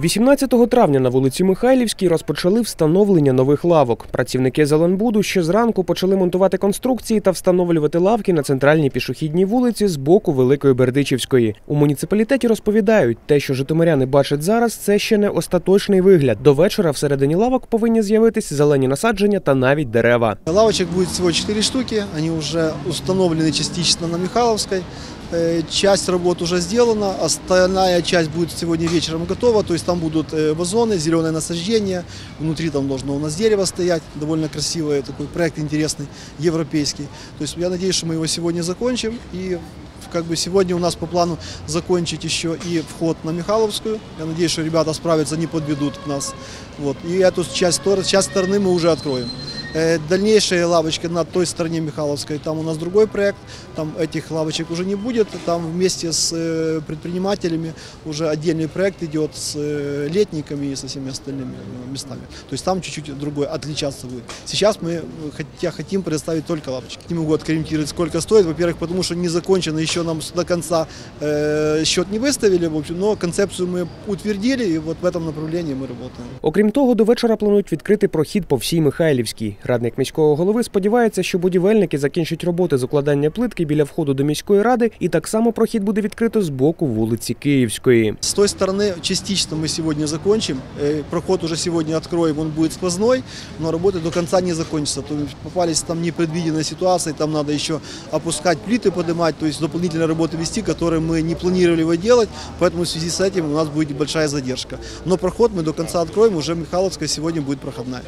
18 травня на вулиці Михайлівській розпочали встановлення нових лавок. Працівники Зеленбуду ще зранку почали монтувати конструкції та встановлювати лавки на центральній пішохідній вулиці з боку Великої Бердичівської. У муніципалітеті розповідають, те, що житомиряни бачать зараз, це ще не остаточний вигляд. До вечора всередині лавок повинні з'явитись зелені насадження та навіть дерева. Лавочек будет всего 4 штуки, они уже установлены частично на Михайловской. Э, Часть работ уже сделана, остальная часть будет сегодня вечером готова, то есть там будут э, вазоны, зеленое насаждение, внутри там должно у нас дерево стоять, довольно красивый такой проект интересный, европейский. То есть я надеюсь, что мы его сегодня закончим и как бы сегодня у нас по плану закончить еще и вход на Михайловскую. Я надеюсь, что ребята справятся, не подведут нас. Вот. И эту часть, стор- часть стороны мы уже откроем. Э, Дальнейшие лавочки на той стороне Михайловской, там у нас другой проект, там этих лавочек уже не будет, там вместе с э, предпринимателями уже отдельный проект идет с э, летниками и со всеми остальными э, местами. То есть там чуть-чуть другой, отличаться будет. Сейчас мы э, хотя хотим предоставить только лавочки. Не могу откомментировать, сколько стоит, во-первых, потому что не закончено, еще нам до конца э, счет не выставили, в общем, но концепцию мы утвердили, и вот в этом направлении мы работаем. Окрім того, до вечора планують відкрити прохід по всій Михайлівській. Радник міського голови сподівається, що будівельники закінчать роботи з укладання плитки біля входу до міської ради, і так само прохід буде відкрито з боку вулиці Київської. С той стороны частично мы сегодня закончим. Э, Проход уже сегодня откроем, он будет сквозной, но работы до конца не закончатся. То есть попались там непредвиденные ситуации, там надо еще опускать плиты, поднимать, то есть дополнительные работы вести, которые мы не планировали его делать, поэтому в связи с этим у нас будет большая задержка. Но проход мы до конца откроем, уже Михайловская сегодня будет проходная.